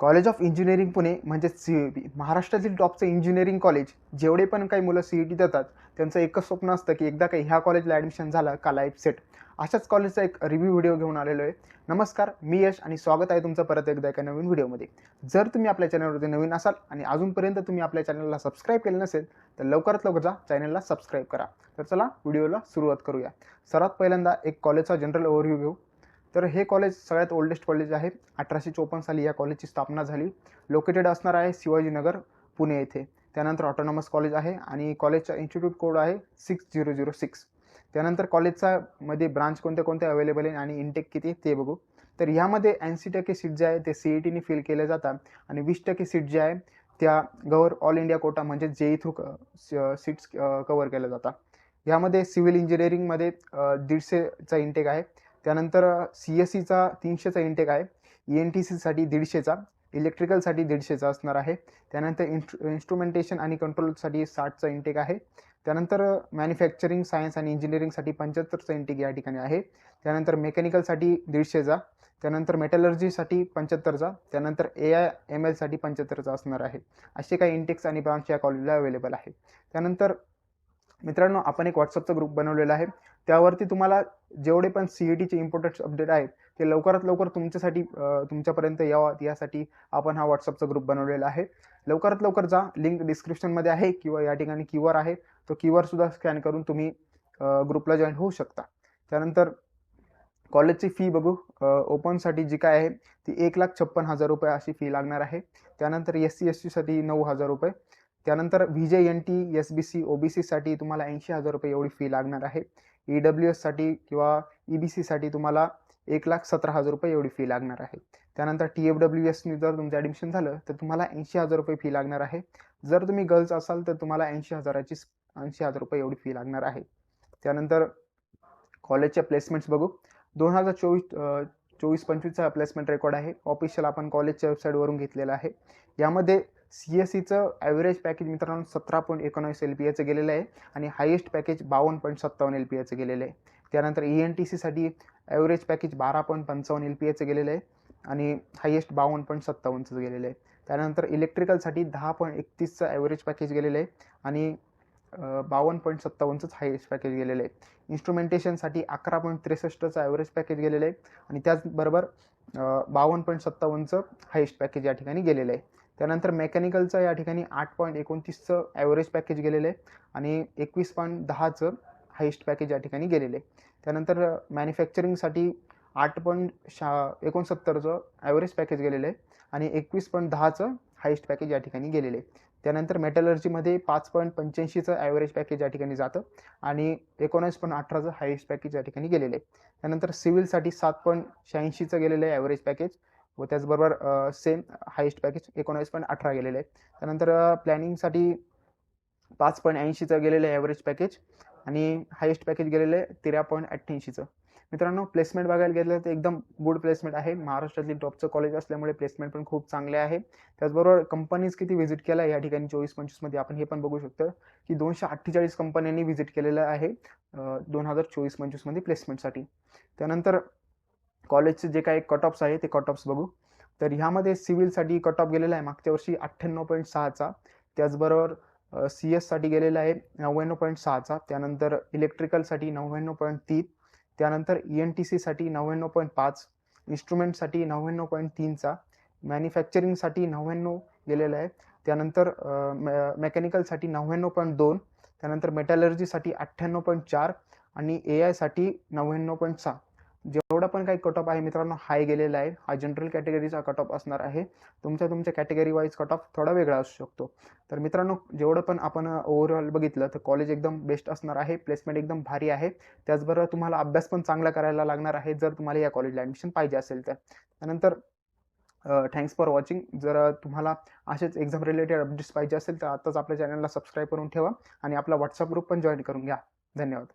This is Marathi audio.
कॉलेज ऑफ इंजिनिअरिंग पुणे म्हणजे सी ई टी महाराष्ट्रातील टॉपचं इंजिनिअरिंग कॉलेज जेवढे पण काही मुलं सी ई टी देतात त्यांचं एकच स्वप्न असतं की एकदा काही ह्या कॉलेजला ॲडमिशन झालं का लाईफ सेट अशाच कॉलेजचा एक रिव्ह्यू व्हिडिओ घेऊन आलेलो आहे. नमस्कार मी यश आणि स्वागत आहे तुमचं परत एकदा एका नवीन व्हिडिओमध्ये जर तुम्ही आपल्या चॅनलवरती नवीन असाल आणि अजूनपर्यंत तुम्ही आपल्या चॅनलला सबस्क्राईब केलं नसेल तर लवकरात लवकर जा चॅनलला सबस्क्राईब करा. तर चला व्हिडिओला सुरुवात करूया. सर्वात पहिल्यांदा एक कॉलेजचा जनरल ओव्हरव्ह्यू घेऊ. तर हे कॉलेज सगळ्यात ओल्डेस्ट कॉलेज आहे. अठराशे चोपन्न साली या कॉलेजची स्थापना झाली. लोकेटेड असणार आहे शिवाजीनगर पुणे येथे. त्यानंतर ऑटोनॉमस कॉलेज आहे आणि कॉलेजचा इन्स्टिट्यूट कोड आहे सिक्स झिरो झिरो सिक्स त्यानंतर कॉलेजचा मध्ये ब्रांच कोणते कोणते अवेलेबल आहे आणि इनटेक किती ते बघू. तर ह्यामध्ये ऐंशी टक्के सीट जे आहे ते सी ई टीने फिल केल्या जातात आणि वीस टक्के सीट जे आहे त्या गव्हर ऑल इंडिया कोटा म्हणजे जे थ्रू सीट्स कवर केल्या जातात. ह्यामध्ये सिव्हिल इंजिनिअरिंगमध्ये दीडशेचा इनटेक आहे. त्यानंतर सी एस सीचा तीनशेचा इंटेक आहे. ई एन टी सीसाठी दीडशेचा इलेक्ट्रिकलसाठी दीडशेचा असणार आहे. त्यानंतर इन्स्ट्रु इन्स्ट्रुमेंटेशन आणि कंट्रोलसाठी साठचा इंटेक आहे. त्यानंतर मॅन्युफॅक्चरिंग सायन्स आणि इंजिनिअरिंगसाठी पंच्याहत्तरचा इंटेक या ठिकाणी आहे. त्यानंतर मेकॅनिकलसाठी दीडशेचा त्यानंतर मेटलर्जीसाठी पंच्याहत्तरचा त्यानंतर ए आय एम एलसाठी पंच्याहत्तरचा असणार आहे. असे काही इंटेक्स आणि ब्रांच या कॉलेजला अवेलेबल आहे. त्यानंतर मित्रांनो आपण एक व्हॉट्सअपचा ग्रुप बनवलेला आहे. त्यावरती तुम्हाला जेवढे पण सी ई टीचे इम्पॉर्टंट अपडेट आहेत ते लवकरात लवकर तुमच्यासाठी तुमच्यापर्यंत यावं. यासाठी आपण हा व्हॉट्सअपचा ग्रुप बनवलेला आहे. लवकरात लवकर जा. लिंक डिस्क्रिप्शनमध्ये आहे किंवा या ठिकाणी क्यू आर आहे. तो क्यू आर सुद्धा स्कॅन करून तुम्ही ग्रुपला जॉईन होऊ शकता. त्यानंतर कॉलेजची फी बघू. ओपनसाठी जी काय आहे ती एक लाख छप्पन हजार रुपये अशी फी लागणार आहे. त्यानंतर एस सी एस टीसाठी नऊ हजार रुपये. त्यानंतर V J N T S B C O B सीसाठी तुम्हाला ऐंशी हजार रुपये एवढी फी लागणार आहे. ई डब्ल्यू एससाठी किंवा ई बी सीसाठी तुम्हाला एक लाख सतरा हजार रुपये एवढी फी लागणार आहे. त्यानंतर टी एफ डब्ल्यू एसनी जर तुमचं ॲडमिशन झालं तर तुम्हाला ऐंशी हजार रुपये फी लागणार आहे. जर तुम्ही गर्ल्स असाल तर तुम्हाला ऐंशी हजाराची ऐंशी हजार रुपये एवढी फी लागणार आहे. त्यानंतर कॉलेजच्या प्लेसमेंट्स बघू. दोन हजार चोवीस चोवीस पंचवीसचा प्लेसमेंट रेकॉर्ड आहे. ऑफिशियल आपण कॉलेजच्या वेबसाईटवरून घेतलेला आहे. यामध्ये सी एस सीचं ॲव्हरेज पॅकेज मित्रांनो सतरा पॉईंट एकोणावीस एल पी एचं गेलेलं आहे आणि हायेस्ट पॅकेज बावन्न पॉईंट सत्तावन्न एल पी एचं गेलेलं आहे. त्यानंतर ई एन टी सीसाठी ॲव्हरेज पॅकेज बारा पॉईंट पंचावन्न एल पी एचं गेलेलं आहे आणि हायेस्ट बावन्न पॉईंट सत्तावन्नचं गेलेलं आहे. त्यानंतर इलेक्ट्रिकलसाठी दहा पॉईंट एकतीसचं ॲव्हरेज पॅकेज गेलेलं आहे आणि बावन्न पॉईंट सत्तावन्नचंच हायेस्ट पॅकेज गेलेलं आहे. इन्स्ट्रुमेंटेशनसाठी अकरा पॉईंट त्रेसष्टचं ॲव्हरेज पॅकेज गेलेलं आहे. आणि त्याचबरोबर बावन्न पॉईंट सत्तावन्नचं हायेस्ट पॅकेज या ठिकाणी गेलेलं आहे. त्यानंतर मेकॅनिकलचं या ठिकाणी आठ पॉईंट एकोणतीसचं ॲव्हरेज पॅकेज गेलेलं आहे. आणि एकवीस पॉईंट दहाचं हायेस्ट पॅकेज या ठिकाणी गेलेलं आहे. त्यानंतर मॅन्युफॅक्चरिंगसाठी आठ पॉईंट शा एकोणसत्तरचं ॲव्हरेज पॅकेज गेलेलं आहे. आणि एकवीस पॉईंट दहाचं हायेस्ट पॅकेज या ठिकाणी गेलेले आहे त्यानंतर मेटलर्जीमध्ये पाच पॉईंट पंच्याऐंशीचं ॲव्हरेज पॅकेज या ठिकाणी जातं आणि एकोणीस पॉईंट अठराचं हायेस्ट पॅकेज या ठिकाणी गेलेलं आहे त्यानंतर सिव्हिलसाठी सात पॉईंट शहाऐंशीचं गेलेलं आहे ॲव्हरेज पॅकेज व त्याचबरोबर सेम हायेस्ट पॅकेज एकोणावीस पॉईंट अठरा गेलेलं आहे त्यानंतर प्लॅनिंगसाठी पाच पॉईंट ऐंशीचं गेलेलं आहे ॲव्हरेज पॅकेज आणि हायेस्ट पॅकेज गेलेलं आहे तेरा पॉईंट अठ्ठ्याऐंशीचं मित्रांनो प्लेसमेंट बघायला गेलं तर एकदम गुड प्लेसमेंट आहे. महाराष्ट्रातली टॉपचं कॉलेज असल्यामुळे प्लेसमेंट पण खूप चांगले आहे. त्याचबरोबर कंपनीज किती व्हिजिट केला या ठिकाणी चोवीस पंचवीसमध्ये आपण हे पण बघू शकतो की दोनशे अठ्ठेचाळीस कंपन्यांनी व्हिजिट केलेलं आहे दोन हजार चोवीस पंचवीसमध्ये प्लेसमेंटसाठी त्यानंतर कॉलेजचे जे काही कट ऑफ्स आहे ते कट ऑफ्स बघू. तर ह्यामध्ये सिव्हिलसाठी कट ऑफ गेलेला आहे मागच्या वर्षी अठ्ठ्याण्णव पॉईंट सहाचा. त्याचबरोबर सी एससाठी गेलेला आहे नव्याण्णव पॉईंट सहाचा. त्यानंतर इलेक्ट्रिकलसाठी नव्याण्णव पॉईंट तीन. त्यानंतर ई एन टी सीसाठी नव्याण्णव पॉईंट पाच इन्स्ट्रुमेंटसाठी नव्याण्णव पॉईंट तीनचा मॅन्युफॅक्चरिंगसाठी नव्याण्णव गेलेला आहे. त्यानंतर मेकॅनिकलसाठी नव्याण्णव पॉईंट दोन त्यानंतर मेटॅलर्जीसाठी अठ्ठ्याण्णव पॉईंट चार आणि ए आयसाठी नव्याण्णव पॉईंट सहा. जेवढा पण काही कट ऑफ आहे मित्रांनो हाय गेलेला आहे. हा जनरल कॅटेगरीचा कट ऑफ असणार आहे. तुमच्या तुमच्या कॅटेगरी वाईज कट ऑफ थोडा वेगळा असू शकतो. तर मित्रांनो जेवढं पण आपण ओव्हरऑल बघितलं तर कॉलेज एकदम बेस्ट असणार आहे. प्लेसमेंट एकदम भारी आहे. त्याचबरोबर तुम्हाला अभ्यास पण चांगला करायला लागणार आहे जर तुम्हाला या कॉलेजला ॲडमिशन पाहिजे असेल तर. त्यानंतर थँक्स फॉर वॉचिंग जर तुम्हाला असेच एक्झाम रिलेटेड अपडेट्स पाहिजे असेल तर आताच आपल्या चॅनलला सबस्क्राईब करून ठेवा आणि आपला व्हॉट्सअप ग्रुप पण जॉईन करून घ्या. धन्यवाद.